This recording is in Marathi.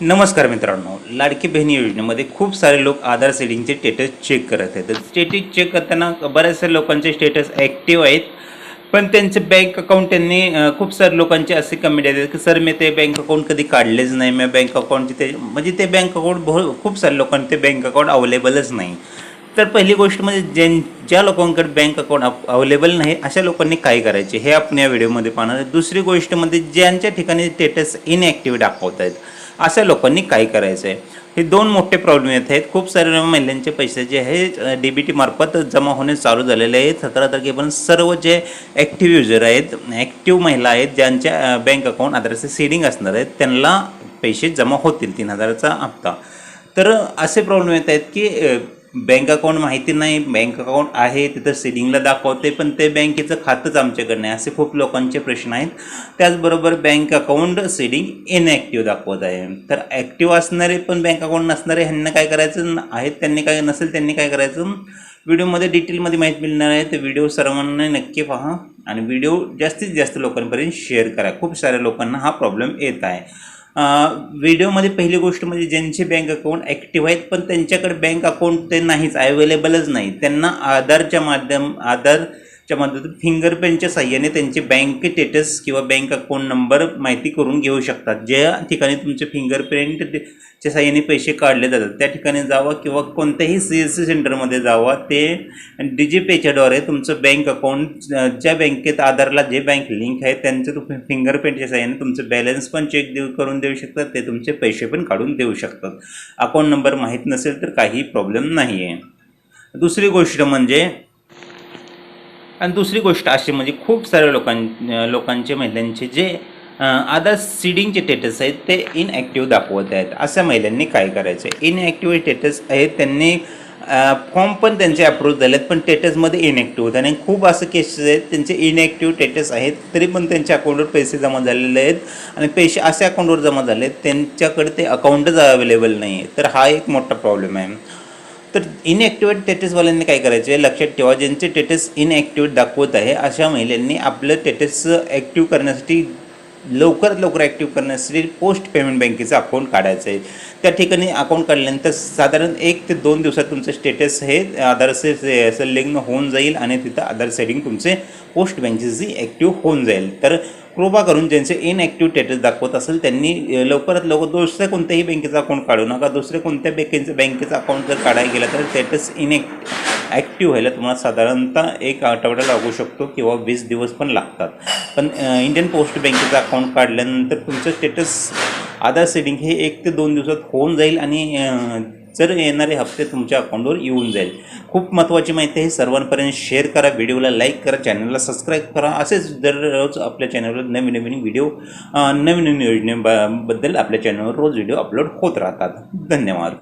नमस्कार मित्रांनो लाडकी बहिणी योजनेमध्ये खूप सारे लोक आधार सेटिंगचे स्टेटस चेक करत आहेत. तर स्टेटस चेक करताना बऱ्याचशा लोकांचे स्टेटस ॲक्टिव्ह आहेत. पण त्यांचे बँक अकाउंट त्यांनी खूप सारे लोकांचे असे कमेंट आहेत की सर मी ते बँक अकाउंट कधी काढलेच नाही. मी बँक अकाउंटचे ते म्हणजे ते बँक अकाउंट बहु खूप सारे लोकांचे ते बँक अकाउंट अवेलेबलच नाही. तर पहिली गोष्ट म्हणजे ज्यां ज्या लोकांकडे बँक अकाउंट अवेलेबल नाही अशा लोकांनी काय करायचे? हे आपण या व्हिडिओमध्ये पाहणार दुसरी गोष्ट म्हणजे ज्यांच्या ठिकाणी स्टेटस इनॲक्टिव्ह दाखवत आहेत अशा लोकांनी काय करायचं आहे हे दोन मोठे प्रॉब्लेम येत आहेत. खूप सारे महिलांचे पैसे जे आहे डी बी टी मार्फत जमा होणे चालू झालेले आहेत सतरा तारखेपर्यंत सर्व जे ॲक्टिव्ह युजर आहेत ॲक्टिव्ह महिला आहेत ज्यांच्या बँक अकाउंट आधारचे सेडिंग असणार आहेत त्यांना पैसे जमा होतील तीन हजाराचा हप्ता. तर असे प्रॉब्लेम येत आहेत की बँक अकाउंट माहिती नाही बँक अकाउंट आहे तिथं सिडिंगला दाखवते पण ते बँकेचं खातंच आमच्याकडे नाही. असे खूप लोकांचे प्रश्न आहेत. त्याचबरोबर बँक अकाउंट सिडिंग इनॲक्टिव्ह दाखवत आहे. तर ॲक्टिव्ह असणारे पण बँक अकाउंट नसणारे ह्यांना काय करायचं आहेत त्यांनी काय नसेल त्यांनी काय करायचं? व्हिडिओमध्ये डिटेलमध्ये माहिती मिळणार आहे. तर व्हिडिओ सर्वांना नक्की पहा. आणि व्हिडिओ जास्तीत जास्त लोकांपर्यंत शेअर करा. खूप साऱ्या लोकांना हा प्रॉब्लेम येत आहे. व्हिडिओमध्ये पहिली गोष्ट म्हणजे ज्यांचे बँक अकाउंट ॲक्टिव्ह आहेत पण त्यांच्याकडे बँक अकाउंट ते नाहीच अवेलेबलच नाही. त्यांना आधारच्या माध्यम आधार च्या माध्यमातून फिंगरप्रिंटच्या साह्याने त्यांचे बँक स्टेटस किंवा बँक अकाउंट नंबर माहिती करून घेऊ शकतात. ज्या ठिकाणी तुमचे फिंगरप्रिंट च्या साह्याने पैसे काढले जातात त्या ठिकाणी जावा किंवा कोणत्याही सी एस सी सेंटरमध्ये जावा. ते डिजी पेच्याद्वारे तुमचं बँक अकाउंट ज्या बँकेत आधारला जे बँक लिंक आहे त्यांचं तुम्ही फिंगरप्रिंटच्या साह्याने तुमचं बॅलन्स पण चेक देऊ करून देऊ शकतात. ते तुमचे पैसे पण काढून देऊ शकतात. अकाउंट नंबर माहीत नसेल तर काही प्रॉब्लेम नाही आहे दुसरी गोष्ट म्हणजे आणि दुसरी गोष्ट अशी म्हणजे खूप साऱ्या लोकां लोकांचे महिलांचे जे आदर सीडिंगचे स्टेटस आहेत ते इनॲक्टिव्ह दाखवत आहेत. अशा महिलांनी काय करायचं? आहे इनॲक्टिव्ह स्टेटस आहेत त्यांनी फॉर्म पण त्यांचे अप्रूव्ह आहेत पण स्टेटसमध्ये इनॲक्टिव्ह होते आणि खूप असं केसेस आहेत त्यांचे इनॲक्टिव्ह स्टेटस आहेत तरी पण त्यांच्या अकाउंटवर पैसे जमा झालेले आहेत. आणि पैसे अशा अकाउंटवर जमा झाले आहेत त्यांच्याकडे ते अकाउंटच अवेलेबल नाही आहे तर हा एक मोठा प्रॉब्लेम आहे. तर इनॲक्टिवेट टेटसवाल्यांनी काय करायचे? आहे लक्षात ठेवा ज्यांचे स्टेटस इनॲक्टिवेट दाखवत आहे अशा महिलांनी आपलं टेटस ॲक्टिव्ह करण्यासाठी लवकरात लवकर ॲक्टिव्ह करण्यासाठी पोस्ट पेमेंट बँकेचं अकाउंट काढायचं आहे. त्या ठिकाणी अकाउंट काढल्यानंतर साधारण एक ते दोन दिवसात तुमचं स्टेटस हे आधारचे से- संलग्न होऊन जाईल आणि तिथं आधार सेटिंग तुमचे पोस्ट बँकेची ॲक्टिव्ह होऊन जाईल. तर कृपा करून ज्यांचे इनॲक्टिव्ह स्टेटस दाखवत असेल त्यांनी लवकरात लवकर दुसऱ्या कोणत्याही बँकेचं अकाउंट काढू नका. दुसऱ्या कोणत्या बँकेचं बँकेचं अकाउंट जर काढायला गेलं तर स्टेटस इनॅक्ट ॲक्टिव्ह व्हायला तुम्हाला साधारणतः एक आठवडा लागू शकतो किंवा वीस दिवस पण लागतात. पण इंडियन पोस्ट बँकेचं अकाउंट काढल्यानंतर तुमचं स्टेटस आधार सेटिंग हे एक ते दोन दिवसात होऊन जाईल आणि जर येणारे हप्ते तुमच्या अकाउंटवर येऊन जाईल. खूप महत्त्वाची माहिती आहे सर्वांपर्यंत शेअर करा व्हिडिओला लाईक करा चॅनलला सबस्क्राईब करा. असेच दररोज आपल्या चॅनलवर नवीन नवीन व्हिडिओ नवीन नवीन योजनेबद्दल आपल्या चॅनलवर रोज व्हिडिओ अपलोड होत राहतात. धन्यवाद.